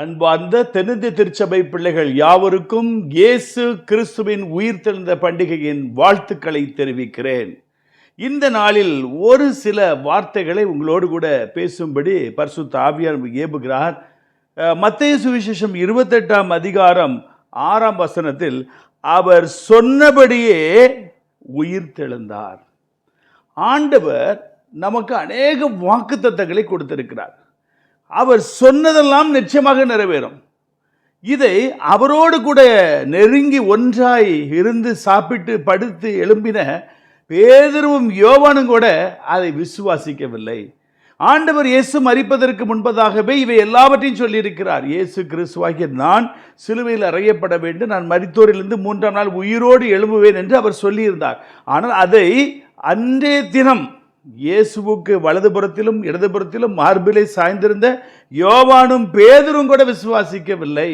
அன்பார்ந்த தென்னிந்திய திருச்சபை பிள்ளைகள் யாவருக்கும் இயேசு கிறிஸ்துவின் உயிர்த்தெழுந்த பண்டிகையின் வாழ்த்துக்களை தெரிவிக்கிறேன். இந்த நாளில் ஒரு சில வார்த்தைகளை உங்களோடு கூட பேசும்படி பரிசுத்த ஆவியார் ஏபுகிறார் மத்திய சுவிசேஷம் இருபத்தெட்டாம் அதிகாரம் ஆறாம் வசனத்தில் அவர் சொன்னபடியே உயிர் தெழுந்தார். ஆண்டவர் நமக்கு அநேக வாக்குத்தத்தங்களை கொடுத்திருக்கிறார். அவர் சொன்னதெல்லாம் நிச்சயமாக நிறைவேறும். இதை அவரோடு கூட நெருங்கி ஒன்றாய் இருந்து சாப்பிட்டு படுத்து எழும்பின பேதருவும் யோவானும் கூட அதை விசுவாசிக்கவில்லை. ஆண்டவர் இயேசு மறிப்பதற்கு முன்பதாகவே இவை எல்லாவற்றையும் சொல்லியிருக்கிறார். இயேசு கிறிஸ்துவாகிய நான் சிலுவையில் அறையப்பட வேண்டும். நான் மரித்தோரிலிருந்து மூன்றாம் நாள் உயிரோடு எழும்புவேன் என்று அவர் சொல்லியிருந்தார். ஆனால் அதை அன்றே தினம் இயேசுவுக்கு வலதுபுறத்திலும் இடதுபுறத்திலும் மார்பிலை சாய்ந்திருந்த யோவானும் பேதரும் கூட விசுவாசிக்கவில்லை.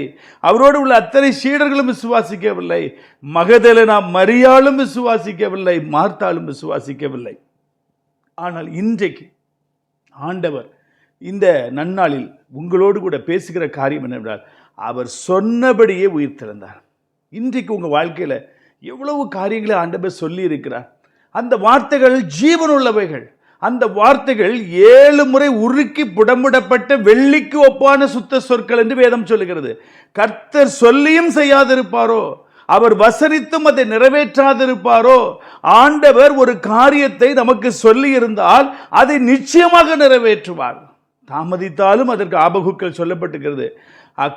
அவரோடு உள்ள அத்தனை சீடர்களும் விசுவாசிக்கவில்லை. மகதலனா மரியாளும் விசுவாசிக்கவில்லை. மார்த்தாலும் விசுவாசிக்கவில்லை. ஆனால் இன்றைக்கு ஆண்டவர் இந்த நன்னாளில் உங்களோடு கூட பேசுகிற காரியம் என்னவென்றால் அவர் சொன்னபடியே உயிர் திறந்தார் இன்றைக்கு உங்கள் வாழ்க்கையில் எவ்வளவு காரியங்களை ஆண்டவர் சொல்லி இருக்கிறார் அந்த வார்த்தைகள் ஜீவனுள்ளவைகள் அந்த வார்த்தைகள் ஏழு முறை உருக்கி புடமிடப்பட்ட வெள்ளிக்கு ஒப்பான சுத்த சொற்கள் என்று வேதம் சொல்லுகிறது. கர்த்தர் சொல்லியும் செய்யாதிருப்பாரோ? அவர் வசனித்தும் அதை நிறைவேற்றாதிருப்பாரோ? ஆண்டவர் ஒரு காரியத்தை நமக்கு சொல்லி இருந்தால் அதை நிச்சயமாக நிறைவேற்றுவார். தாமதித்தாலும் அதற்கு ஆபகுக்கள் சொல்லப்பட்டிருக்கிறது.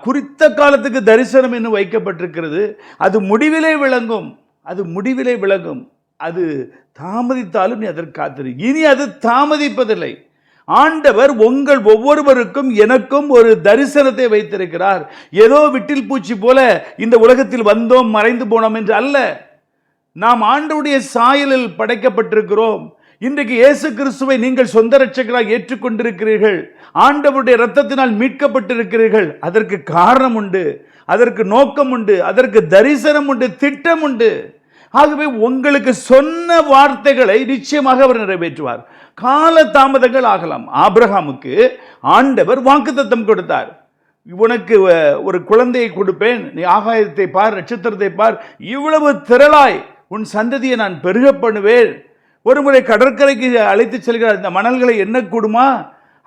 குறித்த காலத்துக்கு தரிசனம் இன்னும் வைக்கப்பட்டிருக்கிறது. அது முடிவிலே விளங்கும். அது முடிவிலே விளங்கும். அது தாமதித்தாலும் நீ அதற்கு காத்திரு. இனி அது தாமதிப்பதில்லை. ஆண்டவர் உங்கள் ஒவ்வொருவருக்கும் எனக்கும் ஒரு தரிசனத்தை வைத்திருக்கிறார். ஏதோ விட்டில் பூச்சி போல இந்த உலகத்தில் வந்தோம் மறைந்து போனோம் என்று அல்ல. நாம் ஆண்டவுடைய சாயலில் படைக்கப்பட்டிருக்கிறோம். இன்றைக்கு இயேசு கிறிஸ்துவை நீங்கள் சொந்த ரட்சகராக ஏற்றுக்கொண்டிருக்கிறீர்கள். ஆண்டவருடைய ரத்தத்தினால் மீட்கப்பட்டிருக்கிறீர்கள். அதற்கு காரணம் உண்டு அதற்கு நோக்கம் உண்டு அதற்கு தரிசனம் உண்டு திட்டம் உண்டு. ஆகவே உங்களுக்கு சொன்ன வார்த்தைகளை நிச்சயமாக அவர் நிறைவேற்றுவார். கால தாமதங்கள் ஆகலாம். ஆப்ரஹாமுக்கு ஆண்டவர் வாக்குத்தத்தம் கொடுத்தார். உனக்கு ஒரு குழந்தையை கொடுப்பேன். நீ ஆகாயத்தை பார் நட்சத்திரத்தை பார். இவ்வளவு திரளாய் உன் சந்ததியை நான் பெருக பண்ணுவேன். கடற்கரைக்கு அழைத்து செல்கிறார். இந்த மணல்களை என்ன கூடுமா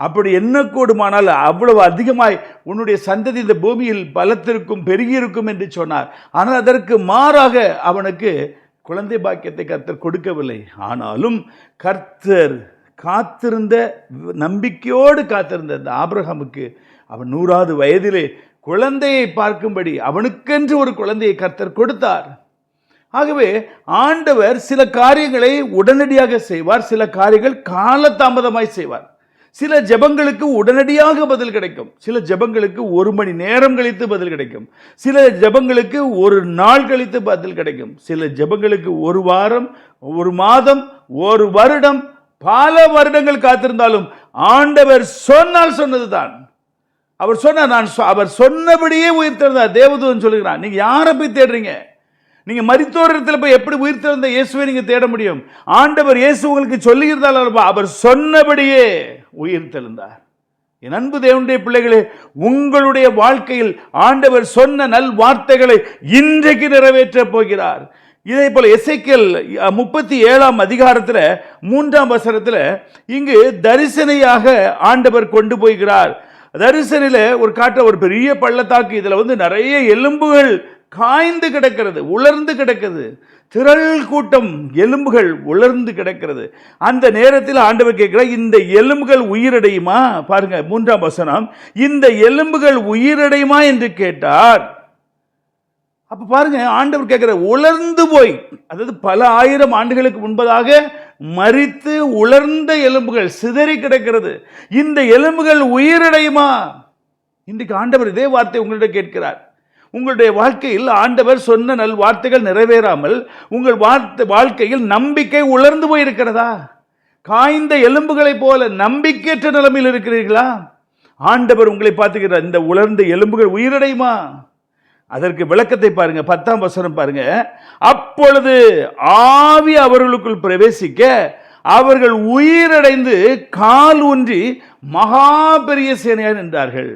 அப்படி என்ன கூடுமானால் அவ்வளவு அதிகமாய் உன்னுடைய சந்ததி இந்த பூமியில் பலத்திற்கும் பெருகியிருக்கும் என்று சொன்னார். ஆனால் அதற்கு மாறாக அவனுக்கு குழந்தை பாக்கியத்தை கர்த்தர் கொடுக்கவில்லை. ஆனாலும் கர்த்தர் காத்திருந்த நம்பிக்கையோடு காத்திருந்த அந்த ஆபிரகாமுக்கு அவன் நூறாவது வயதிலே குழந்தையை பார்க்கும்படி அவனுக்கென்று ஒரு குழந்தையை கர்த்தர் கொடுத்தார். ஆகவே ஆண்டவர் சில காரியங்களை உடனடியாக செய்வார் சில காரியங்கள் காலதாமதமாய் செய்வார். சில ஜபங்களுக்கு உடனடியாக பதில் கிடைக்கும். சில ஜபங்களுக்கு ஒரு மணி நேரம் கழித்து பதில் கிடைக்கும். சில ஜபங்களுக்கு ஒரு நாள் கழித்து பதில் கிடைக்கும். சில ஜபங்களுக்கு ஒரு வாரம் ஒரு மாதம் ஒரு வருடம் பல வருடங்கள் காத்திருந்தாலும் ஆண்டவர் சொன்னால் சொன்னதுதான். அவர் சொன்னார் நான் அவர் சொன்னபடியே உயிர் திறந்தார் தேவதூதன் சொல்லுகிறான் நீங்க யாரை போய் தேடுறீங்க? நீங்க மரித்தோரத்தில் போய் எப்படி உயிர் திறந்த இயேசுவை நீங்க தேட முடியும்? ஆண்டவர் இயேசு உங்களுக்கு சொல்லியிருந்தால் அவர் சொன்னபடியே உயிர் தெழுந்தார். என் அன்பு தேவனுடைய பிள்ளைகளே உங்களுடைய வாழ்க்கையில் ஆண்டவர் சொன்ன நல் வார்த்தைகளை இன்றைக்கு நிறைவேற்ற போகிறார். இதே போல எசைக்கல் முப்பத்தி ஏழாம் அதிகாரத்தில் மூன்றாம் வசனத்தில் இங்கு தரிசனையாக ஆண்டவர் கொண்டு போகிறார். தரிசனில் ஒரு காட்ட ஒரு பெரிய பள்ளத்தாக்கு இதில் வந்து நிறைய எலும்புகள் காய்ந்து கிடக்கிறது உலர்ந்து கிடக்கிறது. திரள் கூட்டம் எலும்புகள் உலர்ந்து கிடக்கிறது. அந்த நேரத்தில் ஆண்டவர் கேட்கிற இந்த எலும்புகள் உயிரடையுமா? பாருங்க மூன்றாம் வசனம். இந்த எலும்புகள் உயிரடையுமா என்று கேட்டார். அப்ப பாருங்க ஆண்டவர் கேட்கிற உலர்ந்து போய் அதாவது பல ஆயிரம் ஆண்டுகளுக்கு முன்பதாக மறித்து உலர்ந்த எலும்புகள் சிதறி கிடக்கிறது. இந்த எலும்புகள் உயிரடையுமா? இன்றைக்கு ஆண்டவர் இதே வார்த்தை உங்களிடம் கேட்கிறார். உங்களுடைய வாழ்க்கையில் ஆண்டவர் சொன்ன நல் வார்த்தைகள் நிறைவேறாமல் உங்கள் வார்த்தை வாழ்க்கையில் நம்பிக்கை உலர்ந்து போயிருக்கிறதா? காய்ந்த எலும்புகளைப் போல நம்பிக்கையற்ற நிலைமையில் இருக்கிறீர்களா? ஆண்டவர் உங்களை பார்த்துக்கிறார் இந்த உலர்ந்த எலும்புகள் உயிரடையுமா? அதற்கு விளக்கத்தை பாருங்க பத்தாம் வசனம் பாருங்க. அப்பொழுது ஆவி அவர்களுக்குள் பிரவேசிக்க அவர்கள் உயிரடைந்து கால் ஊன்றி மகா பெரிய சேனையார் நின்றார்கள்.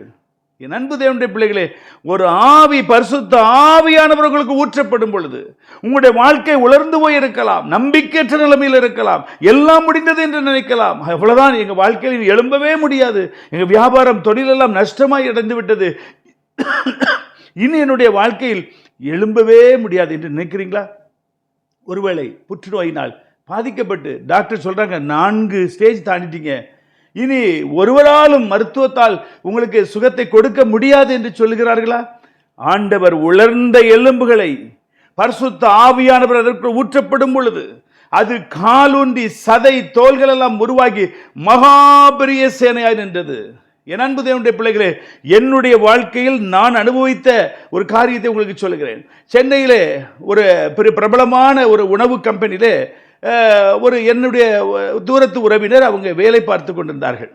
என் அன்பு தேவனுடைய பிள்ளைகளே ஒரு ஆவி பரிசுத்த ஆவியானவர்களுக்கு ஊற்றப்படும் பொழுது உங்களுடைய வாழ்க்கை உலர்ந்து போய் இருக்கலாம் நம்பிக்கையற்ற நிலைமையில் இருக்கலாம் எல்லாம் முடிந்தது என்று நினைக்கலாம். அவ்வளவுதான் எங்கள் வாழ்க்கையில் எழும்பவே முடியாது. எங்கள் வியாபாரம் தொழிலெல்லாம் நஷ்டமாய் அடைந்து விட்டது. இனி என்னுடைய வாழ்க்கையில் எழும்பவே முடியாது என்று நினைக்கிறீங்களா? ஒருவேளை புற்றுநோயினால் பாதிக்கப்பட்டு டாக்டர் சொல்கிறாங்க நான்கு ஸ்டேஜ் தாண்டிட்டீங்க. இனி ஒருவராலும் மருத்துவத்தால் உங்களுக்கு சுகத்தை கொடுக்க முடியாது என்று சொல்லுகிறார்களா? ஆண்டவர் உலர்ந்த எலும்புகளை பரிசுத்த ஆவியானவர் அதற்கு ஊற்றப்படும் பொழுது அது காலூன்றி சதை தோள்கள் எல்லாம் உருவாகி மகாபெரிய சேனையாய் நின்றது. என் அன்பு தேவனுடைய பிள்ளைகளே என்னுடைய வாழ்க்கையில் நான் அனுபவித்த ஒரு காரியத்தை உங்களுக்கு சொல்லுகிறேன். சென்னையிலே ஒரு பெரிய பிரபலமான ஒரு உணவு கம்பெனியிலே ஒரு என்னுடைய தூரத்து உறவினர் அவங்க வேலை பார்த்து கொண்டிருந்தார்கள்.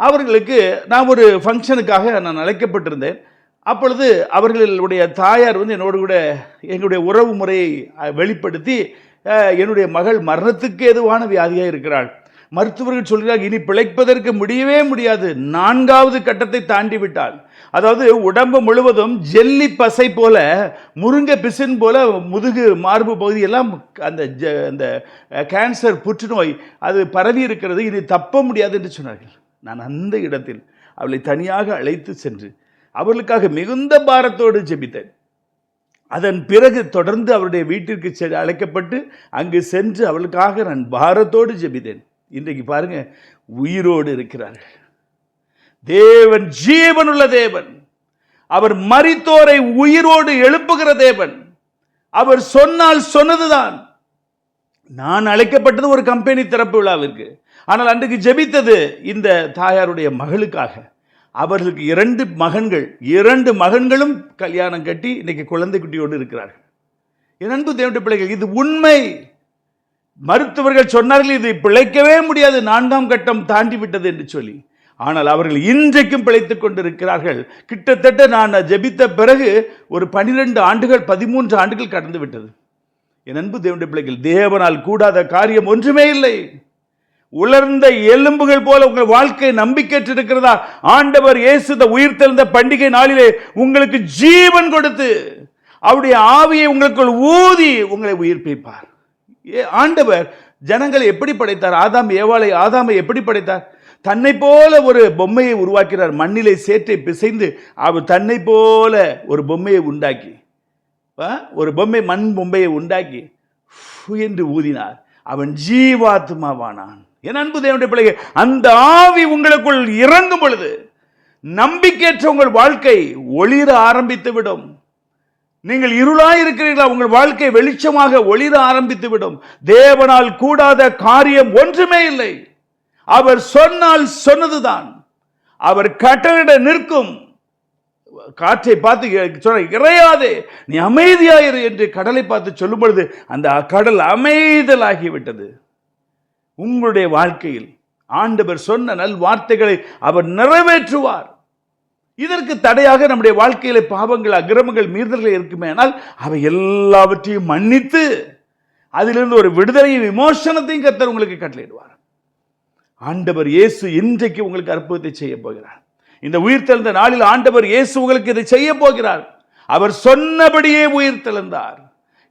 அவர்களுக்கு நான் ஒரு ஃபங்க்ஷனுக்காக நான் அழைக்கப்பட்டிருந்தேன். அப்பொழுது அவர்களுடைய தாயார் வந்து என்னோடு கூட எங்களுடைய உறவு முறையை வெளிப்படுத்தி என்னுடைய மகள் மரணத்துக்கு எதுவான வியாதியாக இருக்கிறாள். மருத்துவர்கள் சொல்கிறார்கள் இனி பிழைப்பதற்கு முடியவே முடியாது. நான்காவது கட்டத்தை தாண்டி விட்டாள். அதாவது உடம்பு முழுவதும் ஜெல்லி பசை போல முருங்கை பிசின் போல முதுகு மார்பு பகுதியெல்லாம் அந்த ஜ- அந்த கேன்சர் புற்றுநோய் அது பரவி இருக்கிறது. இது தப்ப முடியாது என்று சொன்னார்கள். நான் அந்த இடத்தில் அவளை தனியாக அழைத்து சென்று அவர்களுக்காக மிகுந்த பாரத்தோடு ஜெபித்தேன். அதன் பிறகு தொடர்ந்து அவருடைய வீட்டிற்கு செ- அழைக்கப்பட்டு அங்கு சென்று அவளுக்காக நான் பாரத்தோடு ஜெபித்தேன். இன்றைக்கு பாருங்கள் உயிரோடு இருக்கிறார்கள். தேவன் ஜீவனுள்ள தேவன். அவர் மரித்தோரை உயிரோடு எழுப்புகிற தேவன். அவர் சொன்னால் சொன்னதுதான். நான் அழைக்கப்பட்டது ஒரு கம்பெனி திறப்பு விழாவிற்கு. ஆனால் அன்றைக்கு ஜெபித்தது இந்த தாயாருடைய மகளுக்காக. அவர்களுக்கு இரண்டு மகன்கள் இரண்டு மகன்களும் கல்யாணம் கட்டி இன்னைக்கு குழந்தை குட்டியோடு இருக்கிறார்கள். என் அன்பு தேவனுடைய பிள்ளைகள் இது உண்மை. மருத்துவர்கள் சொன்னார்கள் இது பிழைக்கவே முடியாது. நான்காம் கட்டம் தாண்டி விட்டது என்று சொல்லி. ஆனால் அவர்கள் இன்றைக்கும் பிழைத்துக் கொண்டிருக்கிறார்கள். கிட்டத்தட்ட நான் ஜெபித்த பிறகு ஒரு பனிரெண்டு ஆண்டுகள் பதிமூன்று ஆண்டுகள் கடந்து விட்டது. என் அன்பு தேவனுடைய பிள்ளைகள் தேவனால் கூடாத காரியம் ஒன்றுமே இல்லை. உலர்ந்த எலும்புகள் போல உங்கள் வாழ்க்கை நம்பிக்கையற்று இருக்கிறதா ஆண்டவர் இயேசு இந்த உயிர் தெழுந்த பண்டிகை நாளிலே உங்களுக்கு ஜீவன் கொடுத்து அவருடைய ஆவியை உங்களுக்குள் ஊதி உங்களை உயிர்ப்பிப்பார். ஏ ஆண்டவர் ஜனங்களை எப்படி படைத்தார்? ஆதாம் ஏவாளை ஆதாமை எப்படி படைத்தார்? தன்னை போல ஒரு பொம்மையை உருவாக்கிறார். மண்ணிலே சேற்றை பிசைந்து அவர் தன்னை போல ஒரு பொம்மையை உண்டாக்கி ஆ, ஒரு பொம்மை மண் பொம்மையை உண்டாக்கி ஃபு என்று ஊதினார். அவன் ஜீவாத்மாவானான். என் அன்பு தேவனுடைய பிள்ளைகள் அந்த ஆவி உங்களுக்குள் இறங்கும் பொழுது நம்பிக்கையற்ற உங்கள் வாழ்க்கை ஒளிர ஆரம்பித்து விடும் நீங்கள் இருளாய் இருக்கிறீர்களா உங்கள் வாழ்க்கை வெளிச்சமாக ஒளிர ஆரம்பித்து விடும் தேவனால் கூடாத காரியம் ஒன்றுமே இல்லை. அவர் சொன்னால் சொன்னதுதான். அவர் கட்டளிட நிற்கும். காற்றை பார்த்து சொன்ன இறையாதே நீ அமைதியாயிரு என்று கடலை பார்த்து சொல்லும் பொழுது அந்த கடல் அமைதலாகிவிட்டது. உங்களுடைய வாழ்க்கையில் ஆண்டவர் சொன்ன நல் வார்த்தைகளை அவர் நிறைவேற்றுவார். இதற்கு தடையாக நம்முடைய வாழ்க்கையில பாவங்கள் அக்கிரமங்கள் மீறுதல்கள் இருக்குமேனால் அவை எல்லாவற்றையும் மன்னித்து அதிலிருந்து ஒரு விடுதலையும் விமோசனத்தையும் கத்தர் உங்களுக்கு கட்டளையிடுவார். ஆண்டவர் இயேசு இன்றைக்கு உங்களுக்கு அற்புதத்தை செய்ய போகிறார். இந்த உயிர்த்தெழுந்த நாளில் ஆண்டவர் இயேசு உங்களுக்கு இதை செய்ய போகிறார். அவர் சொன்னபடியே உயிர்த்தெழுந்தார்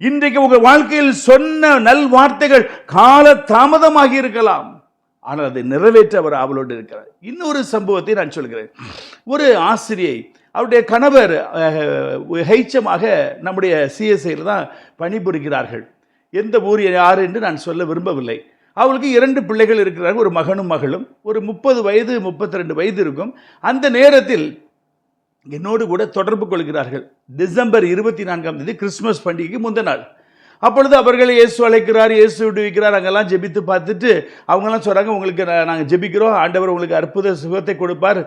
இன்றைக்கு உங்கள் வாழ்க்கையில் சொன்ன நல் வார்த்தைகள் கால தாமதமாகி இருக்கலாம். ஆனால் அதை நிறைவேற்ற அவர் ஆவலோடு இருக்கிறார். இன்னொரு சம்பவத்தை நான் சொல்கிறேன். ஒரு ஆசிரியை அவருடைய கணவர் ஹைச்சமாக நம்முடைய சிஎஸ்ஐயில் தான் பணிபுரிகிறார்கள். எந்த ஊர் யார் என்று நான் சொல்ல விரும்பவில்லை. அவளுக்கு இரண்டு பிள்ளைகள் இருக்கிறார்கள். ஒரு மகனும் மகளும். ஒரு முப்பது வயது முப்பத்தி ரெண்டு வயது இருக்கும். அந்த நேரத்தில் என்னோடு கூட தொடர்பு கொள்கிறார்கள். டிசம்பர் இருபத்தி நான்காம் தேதி கிறிஸ்மஸ் பண்டிகைக்கு முந்த நாள். அப்பொழுது அவர்கள் இயேசு அழைக்கிறார் இயேசு விடுவிக்கிறார். அங்கெல்லாம் ஜெபித்து பார்த்துட்டு அவங்கெல்லாம் சொல்கிறாங்க உங்களுக்கு நாங்கள் ஜெபிக்கிறோம். ஆண்டவர் உங்களுக்கு அற்புத சுகத்தை கொடுப்பார்.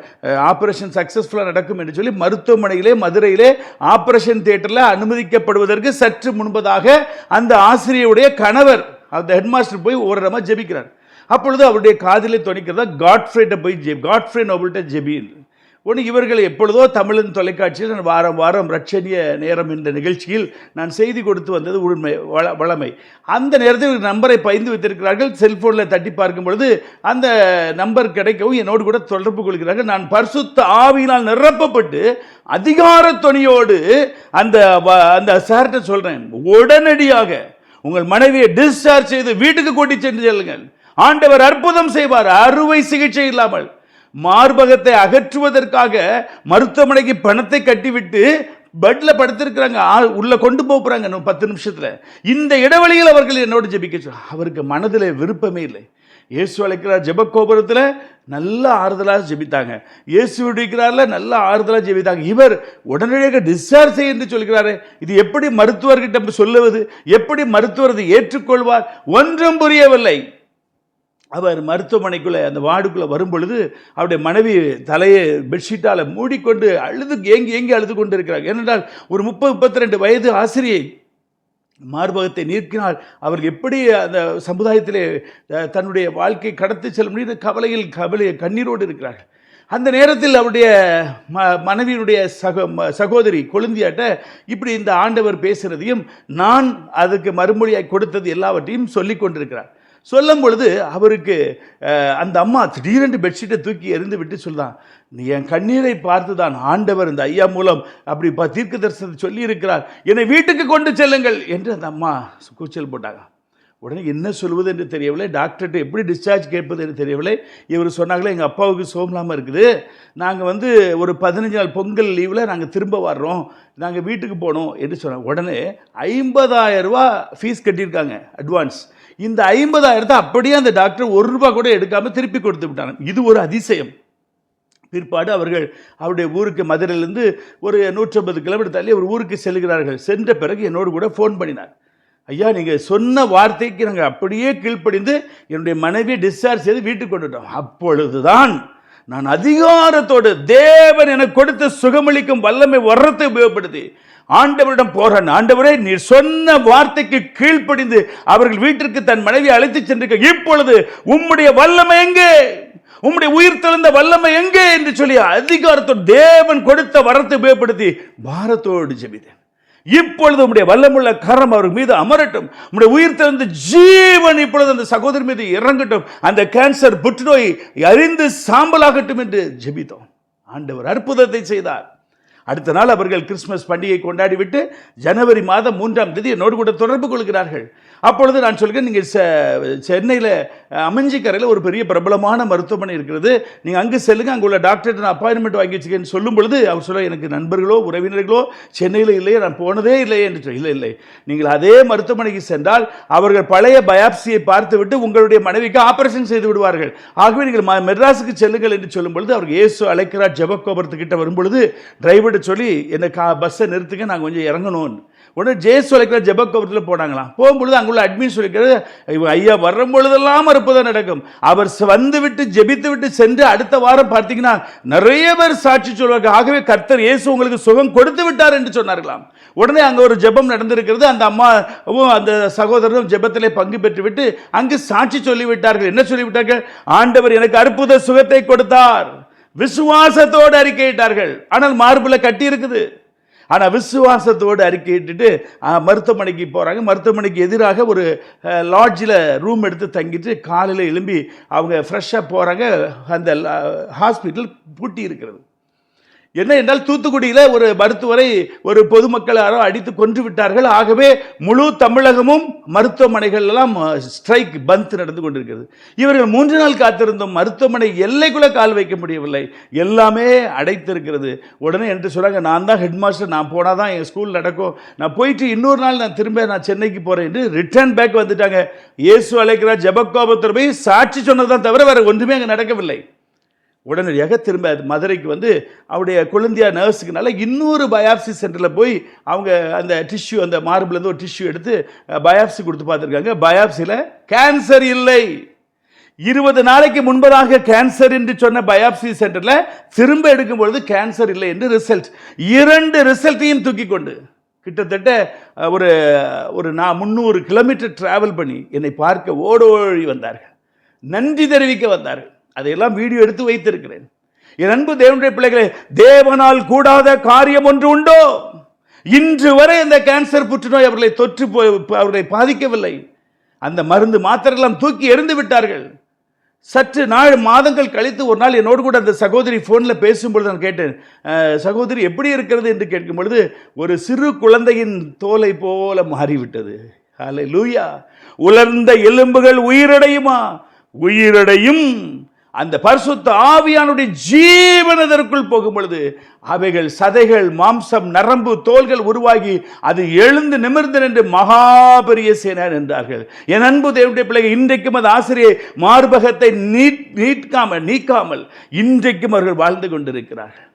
ஆப்ரேஷன் சக்ஸஸ்ஃபுல்லாக நடக்கும் என்று சொல்லி மருத்துவமனையிலே மதுரையிலே ஆப்ரேஷன் தியேட்டரில் அனுமதிக்கப்படுவதற்கு சற்று முன்பதாக அந்த ஆசிரியருடைய கணவர் அந்த ஹெட் மாஸ்டர் போய் ஒரு ஜெபிக்கிறார். அப்பொழுது அவருடைய காதிலே துணிக்கிறதா காட்ஃப்ரேட்டை போய் ஜெபி காட்ஃப்ரே நோபல்கிட்ட ஜெபி ஒன்று இவர்கள் எப்பொழுதோ தமிழின் தொலைக்காட்சியில் நான் வாரம் வாரம் ரட்சணிய நேரம் என்ற நிகழ்ச்சியில் நான் செய்தி கொடுத்து வந்தது உண்மை வள வளமை. அந்த நேரத்தில் ஒரு நம்பரை பயந்து வைத்திருக்கிறார்கள். செல்ஃபோனில் தட்டி பார்க்கும் பொழுது அந்த நம்பர் கிடைக்கவும் என்னோடு கூட தொடர்பு கொள்கிறார்கள். நான் பரிசுத்த ஆவியினால் நிரப்பப்பட்டு அதிகார துணியோடு அந்த வ- அந்த சார்கிட்ட சொல்கிறேன் உடனடியாக உங்கள் மனைவியை டிஸ்சார்ஜ் செய்து வீட்டுக்கு கூட்டி சென்று செல்லுங்கள். ஆண்டவர் அற்புதம் செய்வார் அறுவை சிகிச்சை இல்லாமல். மார்பகத்தை அகற்றுவதற்காக மருத்துவமனைக்கு பணத்தை கட்டிவிட்டு பெட்டில் படுத்திருக்கிறாங்க. ஆள் உள்ள கொண்டு போகிறாங்க இன்னும் பத்து நிமிஷத்துல. இந்த இடைவெளியில் அவர்கள் என்னோடு ஜெபிக்க அவருக்கு மனதில் விருப்பமே இல்லை. இயேசு அழைக்கிறார் ஜெப கோபுரத்தில் நல்ல ஆறுதலாக ஜெபித்தாங்க. இயேசு விடுக்கிறார்ல நல்ல ஆறுதலாக ஜெபித்தாங்க. இவர் உடனடியாக டிஸ்சார்ஜ் செய்ய என்று சொல்கிறாரு. இது எப்படி மருத்துவர்கிட்ட சொல்லுவது? எப்படி மருத்துவர் இதை ஏற்றுக்கொள்வார்? ஒன்றும் புரியவில்லை. அவர் மருத்துவமனைக்குள்ளே அந்த வார்டுக்குள்ளே வரும்பொழுது அவருடைய மனைவி தலையை பெட்ஷீட்டால் மூடிக்கொண்டு அழுது ஏங்கி ஏங்கி அழுது கொண்டு இருக்கிறார் ஏனென்றால் ஒரு முப்பது முப்பத்தி ரெண்டு வயது ஆசிரியை மார்பகத்தை நீக்கினால் அவர் எப்படி அந்த சமுதாயத்திலே தன்னுடைய வாழ்க்கை கடத்தி செல்ல முடியும்? கவலையில் கவலை கண்ணீரோடு இருக்கிறார்கள். அந்த நேரத்தில் அவருடைய ம மனைவியினுடைய சகோ ம- சகோதரி கொழுந்தியாட்ட இப்படி இந்த ஆண்டவர் பேசுகிறதையும் நான் அதுக்கு மறுமொழியாக கொடுத்தது எல்லாவற்றையும் சொல்லி கொண்டிருக்கிறார். சொல்லும் பொழுது அவருக்கு அந்த அம்மா திடீரென்று பெட்ஷீட்டை தூக்கி எறிந்து விட்டு சொல்றான் நீ என் கண்ணீரை பார்த்து தான் ஆண்டவர் இந்த ஐயா மூலம் அப்படி பா தீர்க்க தரிசனத்தை சொல்லியிருக்கிறார். என்னை வீட்டுக்கு கொண்டு செல்லுங்கள். என்று அந்த அம்மா கூச்சல் போட்டாங்க. உடனே என்ன சொல்வது என்று தெரியவில்லை. டாக்டர்கிட்ட எப்படி டிஸ்சார்ஜ் கேட்பது என்று தெரியவில்லை. இவர் சொன்னாங்களே எங்கள் அப்பாவுக்கு சோமலாமல் இருக்குது. நாங்கள் வந்து ஒரு பதினஞ்சு நாள் பொங்கல் லீவில் நாங்கள் திரும்ப வர்றோம். நாங்கள் வீட்டுக்கு போகணும். என்று சொன்னாங்க. உடனே ஐம்பதாயிரம் ரூபா ஃபீஸ் கட்டியிருக்காங்க அட்வான்ஸ் இந்த ஐம்பதாயிரத்தை அப்படியே அந்த டாக்டர் ஒரு ரூபா கூட எடுக்காமல் திருப்பி கொடுத்து விட்டாங்க. இது ஒரு அதிசயம். பிற்பாடு அவர்கள் அவருடைய ஊருக்கு மதுரையிலேருந்து ஒரு நூற்றம்பது கிலோமீட்டர் தள்ளி அவர் ஊருக்கு செல்கிறார்கள். சென்ற பிறகு என்னோடு கூட ஃபோன் பண்ணினார். ஐயா நீங்கள் சொன்ன வார்த்தைக்கு நாங்கள் அப்படியே கீழ்ப்படிந்து என்னுடைய மனைவியை டிஸ்சார்ஜ் செய்து வீட்டுக்கு கொண்டுட்டோம் அப்பொழுதுதான் நான் அதிகாரத்தோடு தேவன் எனக்கு கொடுத்த சுகமளிக்கும் வல்லமை வர்றத்தை உபயோகப்படுத்தி ஆண்டவரிடம் போகிறான் ஆண்டவரே நீர் சொன்ன வார்த்தைக்கு கீழ்ப்படிந்து அவர்கள் வீட்டிற்கு தன் மனைவியை அழைத்து சென்றிருக்க இப்பொழுது உம்முடைய வல்லமை எங்கே? உம்முடைய உயிர் தெழுந்த வல்லமை எங்கே என்று சொல்லி அதிகாரத்தோடு தேவன் கொடுத்த வரத்தை உபயோகப்படுத்தி பாரத்தோடு ஜெபித்தேன். இப்பொழுது உம்முடைய வல்லமுள்ள கரம் அவர் மீது அமரட்டும். உம்முடைய உயிர் திறந்த ஜீவன் இப்பொழுது அந்த சகோதரி மீது இறங்கட்டும். அந்த கேன்சர் புற்றுநோய் அறிந்து சாம்பலாகட்டும் என்று ஜெபித்தோம். ஆண்டவர் அற்புதத்தை செய்தார். அடுத்த நாள் அவர்கள் கிறிஸ்மஸ் பண்டிகை கொண்டாடிவிட்டு ஜனவரி மாதம் மூன்றாம் தேதி என்னோடு கூட தொடர்பு கொள்கிறார்கள். அப்பொழுது நான் சொல்கிறேன் நீங்கள் சென்னையில் அமைஞ்சிக்கரையில் ஒரு பெரிய பிரபலமான மருத்துவமனை இருக்கிறது. நீங்கள் அங்கே செல்லுங்க அங்கே உள்ள டாக்டர்கிட்ட நான் அப்பாயின்மெண்ட் வாங்கி வச்சுக்கேன்னு சொல்லும் பொழுது அவர் சொல்ல எனக்கு நண்பர்களோ உறவினர்களோ சென்னையில் இல்லையே நான் போனதே இல்லையே என்று இல்லை இல்லை. நீங்கள் அதே மருத்துவமனைக்கு சென்றால் அவர்கள் பழைய பயாப்சியை பார்த்துவிட்டு உங்களுடைய மனைவிக்கு ஆபரேஷன் செய்து விடுவார்கள். ஆகவே நீங்கள் ம- மெட்ராஸுக்கு செல்லுங்கள் என்று சொல்லும் பொழுது அவர் இயேசு அழைக்கிறார் ஜபக்கோபுரத்துக்கிட்ட வரும்பொழுது டிரைவர்கிட்ட சொல்லி என்னை கா பஸ்ஸை நிறுத்துங்க நாங்கள் கொஞ்சம் இறங்கணும்னு. உடனே ஜெயஸ் அழைக்கிற ஜெபக்கோபுரத்தில் போனாங்களாம். போகும்பொழுது அங்குள்ள அட்மின் சொல்லிக்கிறது ஐயா வரும் பொழுதெல்லாம் அற்புதம் நடக்கும். அவர் வந்து விட்டு ஜெபித்து விட்டு சென்று அடுத்த வாரம் பார்த்தீங்கன்னா நிறைய பேர் சாட்சி சொல்வார்கள். ஆகவே கர்த்தர் இயேசு உங்களுக்கு சுகம் கொடுத்து விட்டார் என்று சொன்னார்களாம். உடனே அங்கே ஒரு ஜெபம் நடந்திருக்கிறது. அந்த அம்மாவும் அந்த சகோதரரும் ஜெபத்திலே பங்கு பெற்றுவிட்டு அங்கு சாட்சி சொல்லிவிட்டார்கள். என்ன சொல்லிவிட்டார்கள்? ஆண்டவர் எனக்கு அற்புத சுகத்தை கொடுத்தார். விசுவாசத்தோடு அறிக்கையிட்டார்கள். ஆனால் மார்பில் கட்டி இருக்குது. ஆனால் விசுவாசத்தோடு அறிக்கையிட்டுட்டு மருத்துவமனைக்கு போகிறாங்க மருத்துவமனைக்கு எதிராக ஒரு லாட்ஜில் ரூம் எடுத்து தங்கிட்டு காலையில் எழும்பி அவங்க ஃப்ரெஷ்ஷாக போகிறாங்க அந்த ஹாஸ்பிட்டல் பூட்டி இருக்கிறது. என்ன என்றால் தூத்துக்குடியில் ஒரு மருத்துவரை ஒரு பொதுமக்கள் யாரோ அடித்து கொன்று விட்டார்கள். ஆகவே முழு தமிழகமும் மருத்துவமனைகள் எல்லாம் ஸ்ட்ரைக் பந்த் நடந்து கொண்டிருக்கிறது. இவர்கள் மூன்று நாள் காத்திருந்தோம் மருத்துவமனை எல்லைக்குள்ள கால் வைக்க முடியவில்லை. எல்லாமே அடைத்திருக்கிறது. உடனே என்று சொல்கிறாங்க நான் தான் ஹெட் மாஸ்டர் நான் போனால் தான் என் ஸ்கூல் நடக்கும். நான் போயிட்டு இன்னொரு நாள் நான் திரும்ப நான் சென்னைக்கு போகிறேன் என்று ரிட்டர்ன் பேக் வந்துட்டாங்க. இயேசு அழைக்கிறார் ஜெபக்கோபத்தில் போய் சாட்சி சொன்னதான் தவிர வேறு ஒன்றுமே அங்கே நடக்கவில்லை. உடனடியாக திரும்ப அது மதுரைக்கு வந்து அவருடைய குழந்தையா நர்ஸுக்குனால இன்னொரு பயாப்சி சென்டரில் போய் அவங்க அந்த டிஷ்யூ அந்த மார்பிலேருந்து ஒரு டிஷ்யூ எடுத்து பயாப்சி கொடுத்து பார்த்துருக்காங்க. பயாப்சியில் கேன்சர் இல்லை. இருபது நாளைக்கு முன்பதாக கேன்சர் என்று சொன்ன பயாப்சி சென்டரில் திரும்ப எடுக்கும் பொழுது கேன்சர் இல்லை என்று ரிசல்ட் இரண்டு ரிசல்ட்டையும் தூக்கி கொண்டு கிட்டத்தட்ட ஒரு ஒரு நான் முந்நூறு கிலோமீட்டர் டிராவல் பண்ணி என்னை பார்க்க ஓடோழி வந்தார்கள். நன்றி தெரிவிக்க வந்தார்கள். அதையெல்லாம் வீடியோ எடுத்து வைத்திருக்கிறேன். என் அன்பு தேவனுடைய பிள்ளைகளே தேவனால் கூடாத காரியம் ஒன்று உண்டோ? இன்று வரை இந்த கேன்சர் புற்றுநோய் அவர்களை தொற்று போய் அவர்களை பாதிக்கவில்லை. அந்த மருந்து மாத்திரையெல்லாம் தூக்கி எறிந்து விட்டார்கள். சற்று நாள் மாதங்கள் கழித்து ஒரு நாள் என்னோடு கூட அந்த சகோதரி ஃபோனில் பேசும்பொழுது நான் கேட்டேன் சகோதரி எப்படி இருக்கிறது? என்று கேட்கும் பொழுது ஒரு சிறு குழந்தையின் தோலை போல மாறிவிட்டது. அலை லூயா உலர்ந்த எலும்புகள் உயிரடையுமா? உயிரடையும். அந்த பரிசுத்த ஆவியானுடைய ஜீவன் அதற்குள் போகும் பொழுது அவைகள் சதைகள் மாம்சம் நரம்பு தோள்கள் உருவாகி அது எழுந்து நிமிர்ந்து நின்று மகாபெரிய சேனார் என்றார்கள் என் அன்பு தேவனுடைய பிள்ளைகள் இன்றைக்கும் அது ஆசிரியை மார்பகத்தை நீட் நீட்காமல் நீக்காமல் இன்றைக்கும் அவர்கள் வாழ்ந்து கொண்டிருக்கிறார்கள்.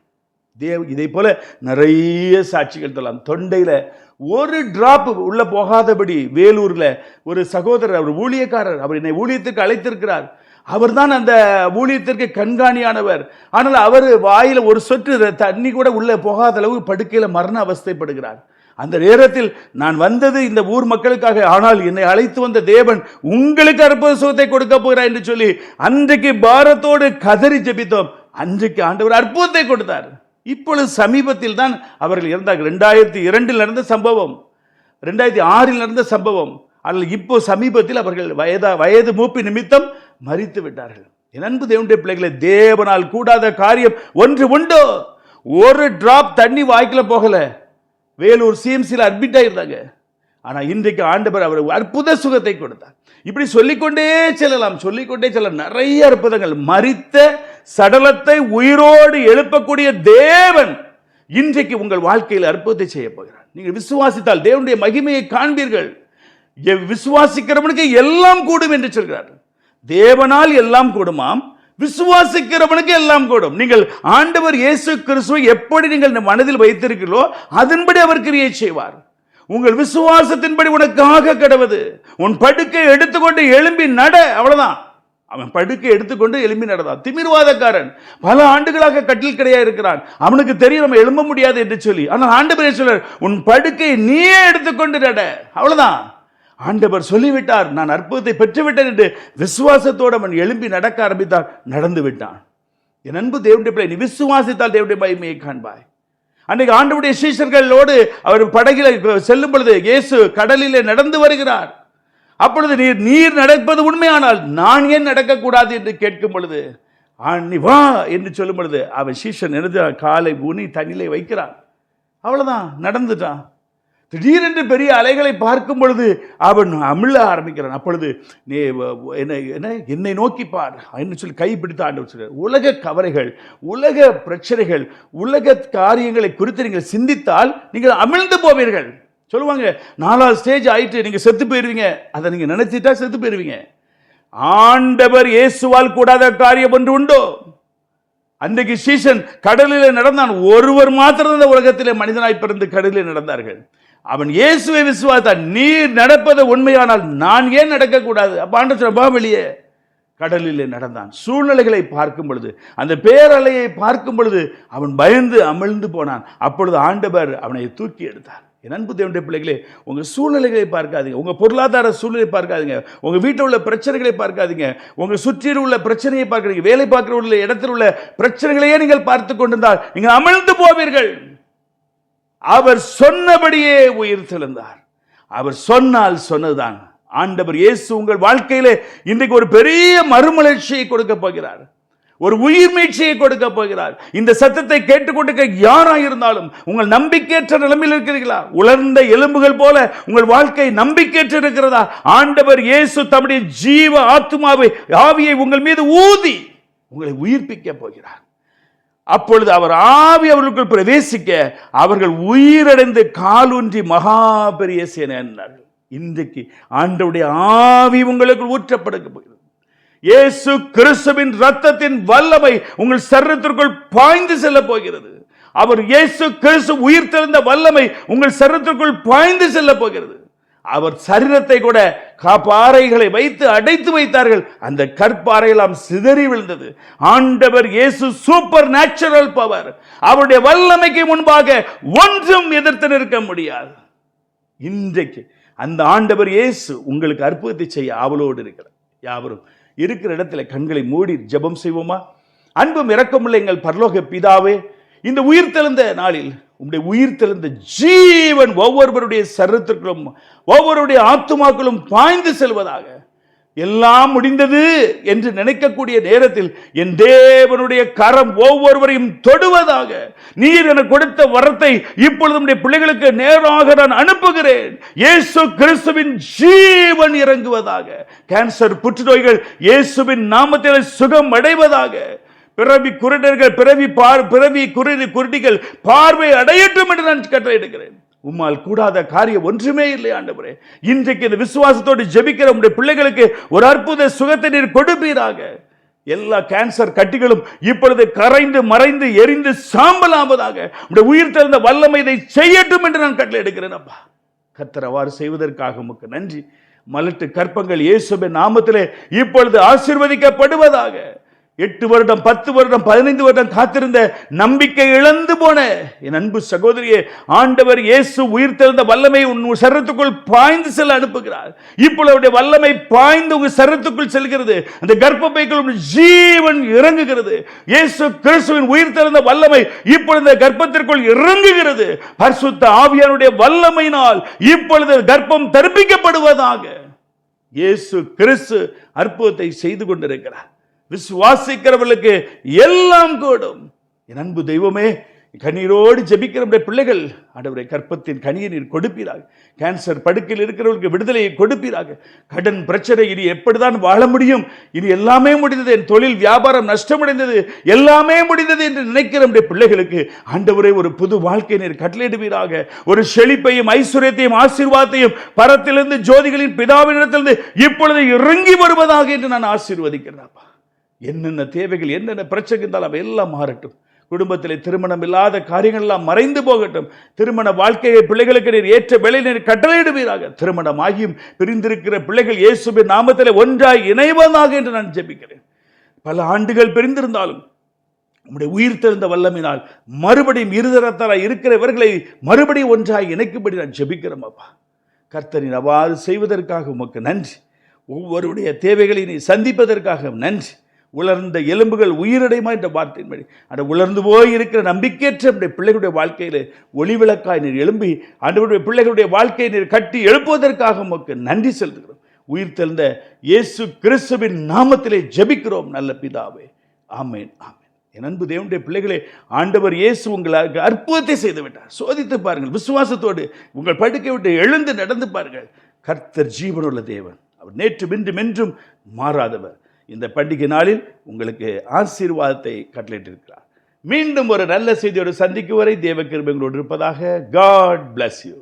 தேவ் இதை போல நிறைய சாட்சிகள் தரலாம் தொண்டையில் ஒரு டிராப் உள்ளே போகாதபடி வேலூரில் ஒரு சகோதரர் அவர் ஊழியக்காரர் அவர் என்னை ஊழியத்துக்கு அழைத்திருக்கிறார். அவர்தான் அந்த ஊழியத்திற்கு கண்காணியானவர். ஆனால் அவர் வாயில் ஒரு சொட்டு தண்ணி கூட உள்ளே போகாத அளவு படுக்கையில் மரண அவஸ்தைப்படுகிறார். அந்த நேரத்தில் நான் வந்தது இந்த ஊர் மக்களுக்காக ஆனால் என்னை அழைத்து வந்த தேவன் உங்களுக்கு அற்புத சுகத்தை கொடுக்க போகிறார் என்று சொல்லி அன்றைக்கு பாரத்தோடு கதறி ஜெபித்தோம். அன்றைக்கு ஆண்டவர் அற்புதத்தை கொடுத்தார். இப்பொழுது சமீபத்தில் தான் அவர்கள் இறந்தார்கள். ரெண்டாயிரத்தி இரண்டில் நடந்த சம்பவம் ரெண்டாயிரத்தி ஆறில் நடந்த சம்பவம். அதில் இப்போ சமீபத்தில் அவர்கள் வயதா வயது மூப்பு நிமித்தம் மறித்து விட்டார்கள். என் அன்பு தேவனுடைய பிள்ளைகளை தேவனால் கூடாத காரியம் ஒன்று உண்டோ. ஒரு டிராப் தண்ணி வாய்க்குல போகல. வேலூர் சிஎம்சியில் அட்மிட் ஆயிருந்தாங்க. ஆனால் இன்றைக்கு ஆண்டவர் அவர் அற்புத சுகத்தை கொடுத்தார். இப்படி சொல்லிக்கொண்டே செல்லலாம் சொல்லிக்கொண்டே செல்லலாம். நிறைய அற்புதங்கள். மறித்த சடலத்தை உயிரோடு எழுப்பக்கூடிய தேவன் இன்றைக்கு உங்கள் வாழ்க்கையில் அற்புதத்தை செய்ய போகிறார். நீங்கள் விசுவாசித்தால் தேவனுடைய மகிமையை காண்பீர்கள். எ- விசுவாசிக்கிறவனுக்கு எல்லாம் கூடும் என்று சொல்கிறார் தேவனால் எல்லாம் கூடுமாம். விசுவாசிக்கிறவனுக்கு எல்லாம் கூடும். நீங்கள் ஆண்டவர் இயேசு கிறிஸ்துவை எப்படி நீங்கள் மனதில் வைத்திருக்கிறீர்களோ அதன்படி அவர் கிரியை செய்வார். உங்கள் விசுவாசத்தின்படி உனக்காக கிடவது. உன் படுக்கை எடுத்துக்கொண்டு எழும்பி நட அவ்வளவுதான். அவன் படுக்கை எடுத்துக்கொண்டு எழும்பி நடந்தான். திமிர்வாதக்காரன். பல ஆண்டுகளாக கட்டில் கிடையா இருக்கிறான். அவனுக்கு தெரியும் நம்ம எழும்ப முடியாது என்று சொல்லி. ஆனால் ஆண்டவர் சொல்றார்? உன் படுக்கையை நீயே எடுத்துக்கொண்டு நட. அவ்வளவுதான். ஆண்டவர் சொல்லிவிட்டார் நான் அற்புதத்தை பெற்றுவிட்டேன் என்று விசுவாசத்தோடு அவன் எழும்பி நடக்க ஆரம்பித்தார் நடந்து விட்டான். என் அன்பு தேவனுடைய பிள்ளை நீ விசுவாசித்தால் தேவனுடைய மகிமையை காண்பாய். அன்றைக்கு ஆண்டவுடைய சீஷர்களோடு அவர் படகில செல்லும் பொழுது இயேசு கடலிலே நடந்து வருகிறார். அப்பொழுது நீர் நீர் நடப்பது உண்மையானால் நான் ஏன் நடக்கக்கூடாது என்று கேட்கும் பொழுது நீ வா என்று சொல்லும் பொழுது அவன் சீஷன் எழுத காலை ஊனி தண்ணிலே வைக்கிறான். அவ்வளோதான் நடந்துட்டான். திடீரென்று பெரிய அலைகளை பார்க்கும் பொழுது அவன் அமிழ ஆரம்பிக்கிறான். அப்பொழுது நீ என்னை என்ன என்ன என்னை நோக்கி பார். என்று சொல்லி கை பிடித்து ஆண்டவர் உலக கவலைகள் உலக பிரச்சனைகள் உலக காரியங்களை குறித்து நீங்கள் சிந்தித்தால் நீங்கள் அமிழ்ந்து போவீர்கள். சொல்லுவாங்க நாலாவது ஸ்டேஜ் ஆயிட்டு நீங்க செத்து போயிடுவீங்க அதை நீங்க நினைச்சிட்டா செத்து போயிடுவீங்க ஆண்டவர் இயேசுவால் கூடாத காரியம் ஒன்று உண்டோ? அன்றைக்கு சீசன் கடலில் நடந்தான். ஒருவர் மாத்திரம் இந்த உலகத்தில் மனிதனாய் பிறந்து கடலில் நடந்தார்கள். அவன் இயேசுவை விசுவாத்தான் நீர் நடப்பது உண்மையானால் நான் ஏன் நடக்கக்கூடாது? அப்ப ஆண்டவர் சொல்றார், வெளியே. கடலிலே நடந்தான். சூழ்நிலைகளை பார்க்கும் பொழுது அந்த பேரலையை பார்க்கும் பொழுது அவன் பயந்து அமிழ்ந்து போனான். அப்பொழுது ஆண்டவர் அவனை தூக்கி எடுத்தார். என் அன்பு தேவனுடைய பிள்ளைகளே உங்கள் சூழ்நிலைகளை பார்க்காதீங்க. உங்கள் பொருளாதார சூழ்நிலை பார்க்காதீங்க. உங்கள் வீட்டில் உள்ள பிரச்சனைகளை பார்க்காதீங்க. உங்கள் சுற்றியில் உள்ள பிரச்சனையை பார்க்காதீங்க. வேலை பார்க்குற உள்ள இடத்தில் உள்ள பிரச்சனைகளையே நீங்கள் பார்த்து கொண்டிருந்தால் நீங்கள் அமிழ்ந்து போவீர்கள். அவர் சொன்னபடியே உயிர் தெழுந்தார். அவர் சொன்னால் சொன்னதுதான். ஆண்டவர் இயேசு உங்கள் வாழ்க்கையிலே இன்றைக்கு ஒரு பெரிய மறுமலர்ச்சியை கொடுக்க போகிறார். ஒரு உயிர் மீட்சியை கொடுக்க போகிறார். இந்த சத்தத்தை கேட்டுக்கொண்டிருக்க யாரா இருந்தாலும் உங்கள் நம்பிக்கையற்ற நிலைமையில் இருக்கிறீர்களா? உலர்ந்த எலும்புகள் போல உங்கள் வாழ்க்கை நம்பிக்கையற்ற இருக்கிறதா? ஆண்டவர் இயேசு தம்முடைய ஜீவ ஆத்மாவை ஆவியை உங்கள் மீது ஊதி உங்களை உயிர்ப்பிக்க போகிறார். அப்பொழுது அவர் ஆவி அவர்களுக்குள் பிரவேசிக்க அவர்கள் உயிரடைந்து காலூன்றி மகா பெரிய சேனை என்றார்கள் இன்றைக்கு ஆண்டவுடைய ஆவி உங்களுக்கு ஊற்றப்படுக்க போகிறது. இயேசு கிறிஸ்துவின் ரத்தத்தின் வல்லமை உங்கள் சரீரத்திற்குள் பாய்ந்து செல்ல போகிறது. அவர் இயேசு கிறிஸ்து உயிர் திறந்த வல்லமை உங்கள் சரீரத்திற்குள் பாய்ந்து செல்ல போகிறது. அவர் சரீரத்தை கூட காப்பாறைகளை வைத்து அடைத்து வைத்தார்கள். அந்த கற்பாறையெல்லாம் சிதறி விழுந்தது. ஆண்டவர் இயேசு சூப்பர் நேச்சுரல் பவர் அவருடைய வல்லமைக்கு முன்பாக ஒன்றும் எதிர்த்து நிற்க முடியாது. இன்றைக்கு அந்த ஆண்டவர் இயேசு உங்களுக்கு அற்புதத்தை செய்ய ஆவலோடு இருக்கிறார். யாவரும் இருக்கிற இடத்துல கண்களை மூடி ஜெபம் செய்வோமா? அன்பும் இறக்கமுள்ள எங்கள் பரலோக பிதாவே இந்த உயிர் தெழுந்த நாளில் உம்முடைய உயிர்த்தெழுந்த ஜீவன் ஒவ்வொருவருடைய சரீரத்திற்குள்ளும் ஒவ்வொருடைய ஆத்துமாக்களும் பாய்ந்து செல்வதாக. எல்லாம் முடிந்தது என்று நினைக்கக்கூடிய நேரத்தில் என் தேவனுடைய கரம் ஒவ்வொருவரையும் தொடுவதாக. நீர் என கொடுத்த வரத்தை இப்பொழுது நம்முடைய பிள்ளைகளுக்கு நேராக நான் அனுப்புகிறேன். இயேசு கிறிஸ்துவின் ஜீவன் இறங்குவதாக. கேன்சர் புற்றுநோய்கள் இயேசுவின் நாமத்தில் சுகம் அடைவதாக பிறவி குருடர்கள் பிறவி பார் பிறவி குருடி குருடிகள் பார்வை அடையட்டும் என்று நான் கட்டளையிடுகிறேன் உம்மால் கூடாத காரியம் ஒன்றுமே இல்லை ஆண்டவரே. இன்றைக்கு இந்த விசுவாசத்தோடு ஜெபிக்கிற உம்முடைய பிள்ளைகளுக்கு ஒரு அற்புத சுகத்தை நீர் கொடுப்பீராக. எல்லா கேன்சர் கட்டிகளும் இப்பொழுது கரைந்து மறைந்து எரிந்து சாம்பலாவதாக உடைய உயிர் திறந்த வல்லமை இதை செய்யட்டும் என்று நான் கட்டளை எடுக்கிறேன் அப்பா. கர்த்தர் அவ்வாறு செய்வதற்காக உமக்கு நன்றி. மலட்டு கற்பங்கள் இயேசுவின் நாமத்திலே இப்பொழுது ஆசீர்வதிக்கப்படுவதாக. எட்டு வருடம் பத்து வருடம் பதினைந்து வருடம் காத்திருந்த நம்பிக்கை இழந்து போன என் அன்பு சகோதரியே ஆண்டவர் இயேசு உயிர் தெழுந்த வல்லமை உன் சரத்துக்குள் பாய்ந்து செல்ல அனுப்புகிறார். இப்பொழுது அவருடைய வல்லமை பாய்ந்து உங்க சரத்துக்குள் செல்கிறது. அந்த கர்ப்பப்பைக்குள் ஜீவன் இறங்குகிறது. இயேசு கிறிஸ்துவின் உயிர் தெழுந்த வல்லமை இப்பொழுது கர்ப்பத்திற்குள் இறங்குகிறது. பரிசுத்த ஆவியானுடைய வல்லமையினால் இப்பொழுது கர்ப்பம் தரிப்பிக்கப்படுவதாக இயேசு கிறிஸ்து அற்புதத்தை செய்து கொண்டிருக்கிறார். விசுவாசிக்கிறவர்களுக்கு எல்லாம் கூடும். என் அன்பு தெய்வமே கண்ணீரோடு ஜெபிக்கிற நம்முடைய பிள்ளைகள் ஆண்டவரை கற்பத்தின் கனியை நீர் கொடுப்பீராக. கேன்சர் படுக்கையில் இருக்கிறவர்களுக்கு விடுதலையை கொடுப்பீராக. கடன் பிரச்சனை இனி எப்படிதான் வாழ முடியும்? இனி எல்லாமே முடிந்தது. என் தொழில் வியாபாரம் நஷ்டமடைந்தது. எல்லாமே முடிந்தது என்று நினைக்கிற நம்முடைய பிள்ளைகளுக்கு ஆண்டவரை ஒரு புது வாழ்க்கை நீர் கட்டளையிடுவீராக. ஒரு செழிப்பையும் ஐஸ்வர்யத்தையும் ஆசீர்வாதத்தையும் பரத்திலிருந்து ஜோதிகளின் பிதாவினிடத்திலிருந்து இப்பொழுது இறங்கி வருவதாக என்று நான் ஆசீர்வதிக்கிறேன் அப்பா. என்னென்ன தேவைகள் என்னென்ன பிரச்சனை இருந்தாலும் அவை எல்லாம் மாறட்டும். குடும்பத்தில் திருமணம் இல்லாத காரியங்கள் எல்லாம் மறைந்து போகட்டும். திருமண வாழ்க்கையை பிள்ளைகளுக்கு நீர் ஏற்ற வேலை நீர் கட்டளையிடுவீராக. திருமணம் ஆகியும் பிரிந்திருக்கிற பிள்ளைகள் இயேசுவின் நாமத்தில் ஒன்றாய் இணைவதாக என்று நான் ஜெபிக்கிறேன். பல ஆண்டுகள் பிரிந்திருந்தாலும் உம்முடைய உயிர் தெரிந்த வல்லமினால் மறுபடியும் இருதரத்தாராய் இருக்கிறவர்களை மறுபடியும் ஒன்றாய் இணைக்கும்படி நான் ஜெபிக்கிறோம் அப்பா. கர்த்தரின் அவ்வாறு செய்வதற்காக உமக்கு நன்றி. ஒவ்வொருடைய தேவைகளை நீ சந்திப்பதற்காக நன்றி. உலர்ந்த எலும்புகள் உயிரடைமா என்ற வார்த்தையின்படி அந்த உலர்ந்து போய் இருக்கிற நம்பிக்கையற்ற நம்முடைய பிள்ளைகளுடைய வாழ்க்கையில் ஒளிவிளக்காய் நீர் எழும்பி ஆண்டவருடைய பிள்ளைகளுடைய வாழ்க்கையை நீர் கட்டி எழுப்புவதற்காக உமக்கு நன்றி செலுத்துகிறோம். உயிர் தெழுந்த இயேசு கிறிஸ்துவின் நாமத்திலே ஜெபிக்கிறோம் நல்ல பிதாவே. ஆமேன் ஆமேன். என் அன்பு தேவனுடைய பிள்ளைகளே ஆண்டவர் இயேசு உங்களுக்கு அற்புதத்தை செய்து விட்டார் சோதித்து பாருங்கள் விசுவாசத்தோடு உங்கள் படுக்கை விட்டு எழுந்து நடந்து பாருங்கள். கர்த்தர் ஜீவனுள்ள தேவன். அவர் நேற்று மின்றும் என்றும் மாறாதவர். இந்த பண்டிகை நாளில் உங்களுக்கு ஆசீர்வாதத்தை கட்டளையிட்டிருக்கிறார். மீண்டும் ஒரு நல்ல செய்தியோடு சந்திக்கும் வரை தேவ இருப்பதாக காட் பிளஸ் யூ